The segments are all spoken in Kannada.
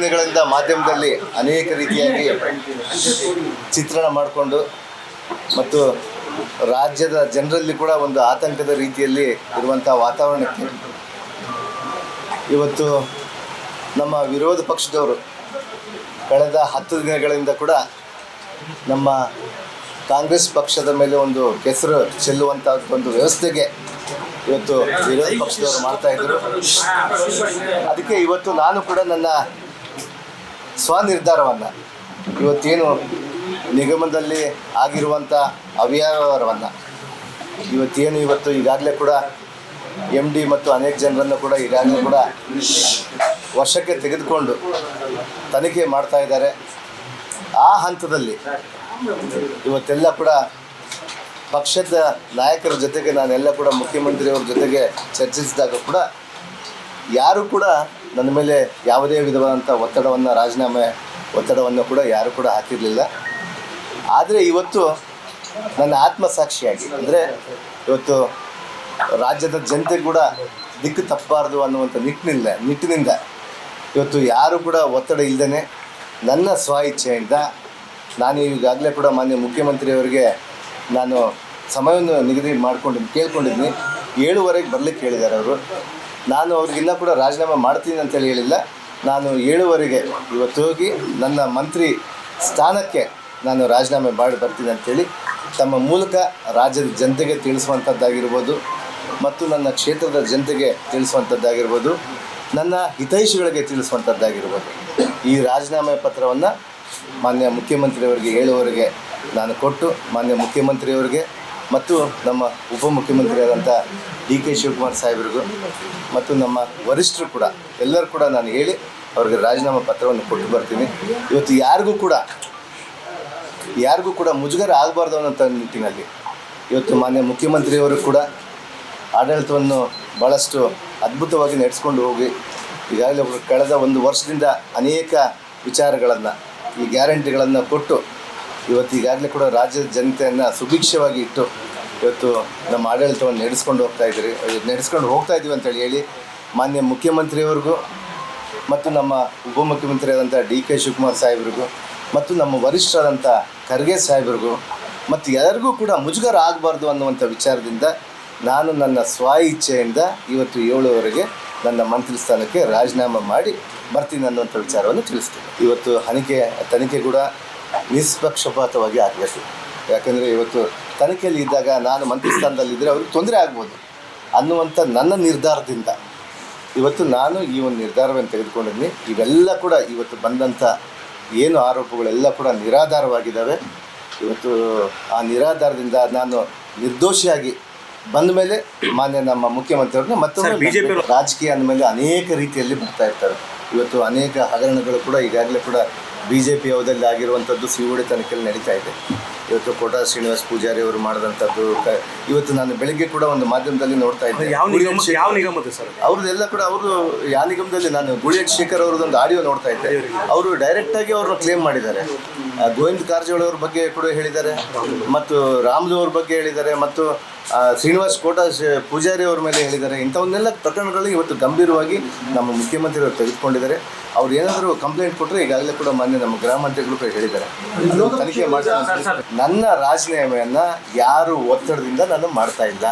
ದಿನಗಳಿಂದ ಮಾಧ್ಯಮದಲ್ಲಿ ಅನೇಕ ರೀತಿಯಾಗಿ ಚಿತ್ರಣ ಮಾಡಿಕೊಂಡು ಮತ್ತು ರಾಜ್ಯದ ಜನರಲ್ಲಿ ಕೂಡ ಒಂದು ಆತಂಕದ ರೀತಿಯಲ್ಲಿ ಇರುವಂಥ ವಾತಾವರಣಕ್ಕೆ ಇವತ್ತು ನಮ್ಮ ವಿರೋಧ ಪಕ್ಷದವರು ಕಳೆದ ಹತ್ತು ದಿನಗಳಿಂದ ಕೂಡ ನಮ್ಮ ಕಾಂಗ್ರೆಸ್ ಪಕ್ಷದ ಮೇಲೆ ಒಂದು ಕೆಸರು ಚೆಲ್ಲುವಂಥ ಒಂದು ವ್ಯವಸ್ಥೆಗೆ ಇವತ್ತು ವಿರೋಧ ಪಕ್ಷದವರು ಮಾಡ್ತಾ ಇದ್ದರು. ಅದಕ್ಕೆ ಇವತ್ತು ನಾನು ಕೂಡ ನನ್ನ ಸ್ವನಿರ್ಧಾರವನ್ನು. ಇವತ್ತೇನು ನಿಗಮದಲ್ಲಿ ಆಗಿರುವಂಥ ಅವ್ಯವಹಾರವನ್ನು. ಇವತ್ತೇನು ಇವತ್ತು ಈಗಾಗಲೇ ಕೂಡ ಎಂ ಡಿ ಮತ್ತು ಅನೇಕ ಜನರನ್ನು ಕೂಡ ಈಗಾಗಲೇ ಕೂಡ ವರ್ಷಕ್ಕೆ ತೆಗೆದುಕೊಂಡು ತನಿಖೆ ಮಾಡ್ತಾ ಇದ್ದಾರೆ. ಆ ಹಂತದಲ್ಲಿ ಇವತ್ತೆಲ್ಲ ಕೂಡ ಪಕ್ಷದ ನಾಯಕರ ಜೊತೆಗೆ ನಾನೆಲ್ಲ ಕೂಡ ಮುಖ್ಯಮಂತ್ರಿಯವ್ರ ಜೊತೆಗೆ ಚರ್ಚಿಸಿದಾಗ ಕೂಡ ಯಾರು ಕೂಡ ನನ್ನ ಮೇಲೆ ಯಾವುದೇ ವಿಧವಾದಂಥ ಒತ್ತಡವನ್ನು, ರಾಜೀನಾಮೆ ಒತ್ತಡವನ್ನು ಕೂಡ ಯಾರು ಕೂಡ ಹಾಕಿರಲಿಲ್ಲ. ಆದರೆ ಇವತ್ತು ನನ್ನ ಆತ್ಮಸಾಕ್ಷಿಯಾಗಿ ಅಂದರೆ ಇವತ್ತು ರಾಜ್ಯದ ಜನತೆ ಕೂಡ ದಿಕ್ಕು ತಪ್ಪಬಾರ್ದು ಅನ್ನುವಂಥ ನಿಟ್ಟಿನಿಂದ ನಿಟ್ಟಿನಿಂದ ಇವತ್ತು ಯಾರು ಕೂಡ ಒತ್ತಡ ಇಲ್ಲದೇ ನನ್ನ ಸ್ವ ಇಚ್ಛೆಯಿಂದ ನಾನು ಈಗಾಗಲೇ ಕೂಡ ಮಾನ್ಯ ಮುಖ್ಯಮಂತ್ರಿಯವರಿಗೆ ನಾನು ಸಮಯವನ್ನು ನಿಗದಿ ಮಾಡ್ಕೊಂಡಿದ್ದು ಕೇಳ್ಕೊಂಡಿದ್ದೀನಿ ಏಳುವರೆಗೆ ಬರಲಿಕ್ಕೆ ಹೇಳಿದ್ದಾರೆ ಅವರು. ನಾನು ಅವ್ರಿಗಿನ್ನ ಕೂಡ ರಾಜೀನಾಮೆ ಮಾಡ್ತೀನಿ ಅಂತೇಳಿ ಹೇಳಿಲ್ಲ. ನಾನು ಏಳುವರೆಗೆ ಇವತ್ತು ಹೋಗಿ ನನ್ನ ಮಂತ್ರಿ ಸ್ಥಾನಕ್ಕೆ ನಾನು ರಾಜೀನಾಮೆ ಮಾಡಿ ಬರ್ತೀನಿ ಅಂತೇಳಿ ತಮ್ಮ ಮೂಲಕ ರಾಜ್ಯದ ಜನತೆಗೆ ತಿಳಿಸುವಂಥದ್ದಾಗಿರ್ಬೋದು ಮತ್ತು ನನ್ನ ಕ್ಷೇತ್ರದ ಜನತೆಗೆ ತಿಳಿಸುವಂಥದ್ದಾಗಿರ್ಬೋದು, ನನ್ನ ಹಿತೈಷಿಗಳಿಗೆ ತಿಳಿಸುವಂಥದ್ದಾಗಿರ್ಬೋದು. ಈ ರಾಜೀನಾಮೆ ಪತ್ರವನ್ನು ಮಾನ್ಯ ಮುಖ್ಯಮಂತ್ರಿಯವರಿಗೆ ಹೇಳುವವರೆಗೆ ನಾನು ಕೊಟ್ಟು ಮಾನ್ಯ ಮುಖ್ಯಮಂತ್ರಿಯವರಿಗೆ ಮತ್ತು ನಮ್ಮ ಉಪಮುಖ್ಯಮಂತ್ರಿಯಾದಂಥ ಡಿ ಕೆ ಶಿವಕುಮಾರ್ ಸಾಹೇಬರಿಗೂ ಮತ್ತು ನಮ್ಮ ವರಿಷ್ಠರು ಕೂಡ, ಎಲ್ಲರೂ ಕೂಡ ನಾನು ಹೇಳಿ ಅವ್ರಿಗೆ ರಾಜೀನಾಮೆ ಪತ್ರವನ್ನು ಕೊಟ್ಟು ಬರ್ತೀನಿ. ಇವತ್ತು ಯಾರಿಗೂ ಕೂಡ ಯಾರಿಗೂ ಕೂಡ ಮುಜುಗರ ಆಗಬಾರ್ದು ಅನ್ನೋಂಥ ನಿಟ್ಟಿನಲ್ಲಿ ಇವತ್ತು ಮಾನ್ಯ ಮುಖ್ಯಮಂತ್ರಿಯವರು ಕೂಡ ಆಡಳಿತವನ್ನು ಭಾಳಷ್ಟು ಅದ್ಭುತವಾಗಿ ನಡೆಸ್ಕೊಂಡು ಹೋಗಿ, ಈಗಾಗಲೇ ಕಳೆದ ಒಂದು ವರ್ಷದಿಂದ ಅನೇಕ ವಿಚಾರಗಳನ್ನು, ಈ ಗ್ಯಾರಂಟಿಗಳನ್ನು ಕೊಟ್ಟು ಇವತ್ತು ಈಗಾಗಲೇ ಕೂಡ ರಾಜ್ಯದ ಜನತೆಯನ್ನು ಸುಭಿಕ್ಷವಾಗಿ ಇಟ್ಟು ಇವತ್ತು ನಮ್ಮ ಆಡಳಿತವನ್ನು ನಡೆಸ್ಕೊಂಡು ಹೋಗ್ತಾ ಇದ್ದೀರಿ. ನಡೆಸ್ಕೊಂಡು ಹೋಗ್ತಾ ಇದ್ದೀವಿ ಅಂತೇಳಿ ಹೇಳಿ ಮಾನ್ಯ ಮುಖ್ಯಮಂತ್ರಿಯವ್ರಿಗೂ ಮತ್ತು ನಮ್ಮ ಉಪಮುಖ್ಯಮಂತ್ರಿಯಾದಂಥ ಡಿ ಕೆ ಶಿವಕುಮಾರ್ ಸಾಹೇಬ್ರಿಗೂ ಮತ್ತು ನಮ್ಮ ವರಿಷ್ಠರಾದಂಥ ಖರ್ಗೆ ಸಾಹೇಬ್ರಿಗೂ ಮತ್ತು ಎಲ್ಲರಿಗೂ ಕೂಡ ಮುಜುಗರ ಆಗಬಾರ್ದು ಅನ್ನುವಂಥ ವಿಚಾರದಿಂದ ನಾನು ನನ್ನ ಸ್ವ ಇಚ್ಛೆಯಿಂದ ಇವತ್ತು ಏಳುವರೆಗೆ ನನ್ನ ಮಂತ್ರಿ ಸ್ಥಾನಕ್ಕೆ ರಾಜೀನಾಮೆ ಮಾಡಿ ಬರ್ತೀನಿ ಅನ್ನುವಂಥ ವಿಚಾರವನ್ನು ತಿಳಿಸ್ತೀನಿ. ಇವತ್ತು ಹನಿಕೆ ತನಿಖೆ ಕೂಡ ನಿಷ್ಪಕ್ಷಪಾತವಾಗಿ ಆಗಬೇಕು ಯಾಕಂದರೆ ಇವತ್ತು ತನಿಖೆಯಲ್ಲಿ ಇದ್ದಾಗ ನಾನು ಮಂತ್ರಿ ಸ್ಥಾನದಲ್ಲಿದ್ದರೆ ಅವ್ರಿಗೆ ತೊಂದರೆ ಆಗ್ಬೋದು ಅನ್ನುವಂಥ ನನ್ನ ನಿರ್ಧಾರದಿಂದ. ಇವತ್ತು ನಾನು ಈ ಒಂದು ನಿರ್ಧಾರವನ್ನು ತೆಗೆದುಕೊಂಡಿದ್ದೀನಿ. ಇವೆಲ್ಲ ಕೂಡ ಇವತ್ತು ಬಂದಂಥ ಏನು ಆರೋಪಗಳೆಲ್ಲ ಕೂಡ ನಿರಾಧಾರವಾಗಿದ್ದಾವೆ. ಇವತ್ತು ಆ ನಿರಾಧಾರದಿಂದ ನಾನು ನಿರ್ದೋಷಿಯಾಗಿ ಬಂದ ಮೇಲೆ ಮಾನ್ಯ ನಮ್ಮ ಮುಖ್ಯಮಂತ್ರಿಯವ್ರನ್ನ ಮತ್ತೊಂದು ಮತ್ತೊಮ್ಮೆ ಬಿಜೆಪಿ ರಾಜಕೀಯ ಅಂದಮೇಲೆ ಅನೇಕ ರೀತಿಯಲ್ಲಿ ಬರ್ತಾ ಇರ್ತಾರೆ. ಇವತ್ತು ಅನೇಕ ಹಗರಣಗಳು ಕೂಡ ಈಗಾಗಲೇ ಕೂಡ ಬಿ ಜೆ ಪಿ ಅವಧಲ್ಲಿ ಆಗಿರುವಂಥದ್ದು ಸಿಒಡಿ ತನಿಖೆಯಲ್ಲಿ ನಡೀತಾ ಇದೆ. ಇವತ್ತು ಕೋಟಾ ಶ್ರೀನಿವಾಸ್ ಪೂಜಾರಿ ಅವರು ಮಾಡಿದಂಥದ್ದು ಇವತ್ತು ನಾನು ಬೆಳಿಗ್ಗೆ ಕೂಡ ಒಂದು ಮಾಧ್ಯಮದಲ್ಲಿ ನೋಡ್ತಾ ಇದ್ದೆ. ಯಾವ ನಿಗಮ ಯಾವ ನಿಗಮದ ಸರ್ ಅವ್ರದ್ದೆಲ್ಲ ಕೂಡ ಅವರು ಯಾವ ನಿಗಮದಲ್ಲಿ ನಾನು ಗುಳಿಯಟ್ ಶೇಖರ್ ಅವ್ರದ್ದೊಂದು ಆಡಿಯೋ ನೋಡ್ತಾ ಇದ್ದೆ. ಅವರು ಡೈರೆಕ್ಟಾಗಿ ಅವ್ರನ್ನ ಕ್ಲೇಮ್ ಮಾಡಿದ್ದಾರೆ. ಗೋವಿಂದ ಕಾರಜೋಳ ಅವ್ರ ಬಗ್ಗೆ ಕೂಡ ಹೇಳಿದ್ದಾರೆ. ಮತ್ತು ರಾಮ್ಲು ಅವ್ರ ಬಗ್ಗೆ ಹೇಳಿದ್ದಾರೆ. ಮತ್ತು ಶ್ರೀನಿವಾಸ್ ಕೋಟ ಪೂಜಾರಿ ಅವರ ಮೇಲೆ ಹೇಳಿದ್ದಾರೆ. ಇಂಥವನ್ನೆಲ್ಲ ಪ್ರಕರಣಗಳು ಇವತ್ತು ಗಂಭೀರವಾಗಿ ನಮ್ಮ ಮುಖ್ಯಮಂತ್ರಿಗಳು ತೆಗೆದುಕೊಂಡಿದ್ದಾರೆ. ಅವ್ರು ಏನಾದರೂ ಕಂಪ್ಲೇಂಟ್ ಕೊಟ್ಟರೆ ಈಗಾಗಲೇ ಕೂಡ ಮಾನ್ಯ ನಮ್ಮ ಮಂತ್ರಿಗಳು ಕೂಡ ಹೇಳಿದ್ದಾರೆ. ತನಿಖೆ ಮಾಡ್ತಾರೆ ನನ್ನ ರಾಜೀನಾಮೆಯನ್ನು ಯಾರು ಒತ್ತಡದಿಂದ ನಾನು ಮಾಡ್ತಾ ಇಲ್ಲ.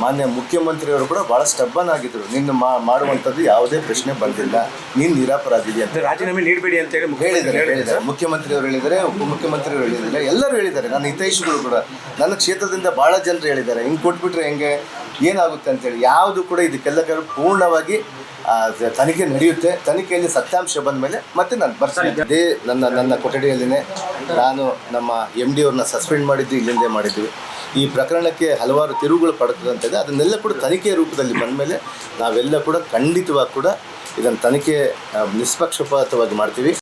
ಮಾನ್ಯ ಮುಖ್ಯಮಂತ್ರಿಯವರು ಕೂಡ ಭಾಳ ಸ್ಟಬ್ಬನ್ ಆಗಿದ್ರು. ನಿನ್ನ ಮಾಡುವಂಥದ್ದು ಯಾವುದೇ ಪ್ರಶ್ನೆ ಬಂದಿಲ್ಲ. ನೀನು ನಿರಾಪರಾಧಿಗೆ ಅಂತ. ರಾಜೀನಾಮೆ ನೀಡಬೇಡಿ ಅಂತ ಹೇಳಿ ಹೇಳಿದ್ದಾರೆ ಹೇಳಿದ್ದಾರೆ. ಮುಖ್ಯಮಂತ್ರಿಯವರು ಹೇಳಿದ್ದಾರೆ ಉಪಮುಖ್ಯಮಂತ್ರಿಯವರು ಹೇಳಿದ್ದಾರೆ. ಎಲ್ಲರೂ ಹೇಳಿದ್ದಾರೆ. ನನ್ನ ಹಿತೈಷಿಗಳು ಕೂಡ. ನನ್ನ ಕ್ಷೇತ್ರದಿಂದ ಭಾಳ ಜನರು ಹೇಳಿದ್ದಾರೆ. ಹಿಂಗೆ ಕೊಟ್ಬಿಟ್ರೆ ಹೆಂಗೆ? ಏನಾಗುತ್ತೆ ಅಂತೇಳಿ ಯಾವುದು ಕೂಡ ಇದಕ್ಕೆಲ್ಲ ಕೂಡ ಪೂರ್ಣವಾಗಿ ತನಿಖೆ ನಡೆಯುತ್ತೆ. ತನಿಖೆಯಲ್ಲಿ ಸತ್ಯಾಂಶ ಬಂದ ಮೇಲೆ ಮತ್ತೆ ನಾನು ಬರ್ತೀನಿ. ಅದೇ ನನ್ನ ನನ್ನ ಕೊಠಡಿಯಲ್ಲಿನೇ ನಾನು ನಮ್ಮ ಎಂ ಡಿ ಅವ್ರನ್ನ ಸಸ್ಪೆಂಡ್ ಮಾಡಿದ್ದು ಇಲ್ಲಿಂದೇ ಮಾಡಿದ್ವಿ. ಈ ಪ್ರಕರಣಕ್ಕೆ ಹಲವಾರು ತಿರುವುಗಳು ಪಡ್ತದಂತಿದೆ ಅದನ್ನೆಲ್ಲ ಕೂಡ ತನಿಖೆ ರೂಪದಲ್ಲಿ ಬಂದ ಮೇಲೆ ನಾವೆಲ್ಲ ಕೂಡ ಖಂಡಿತವಾಗಿ ಕೂಡ ಇದನ್ನು ತನಿಖೆ ನಿಷ್ಪಕ್ಷಪಾತವಾಗಿ ಮಾಡ್ತೀವಿ.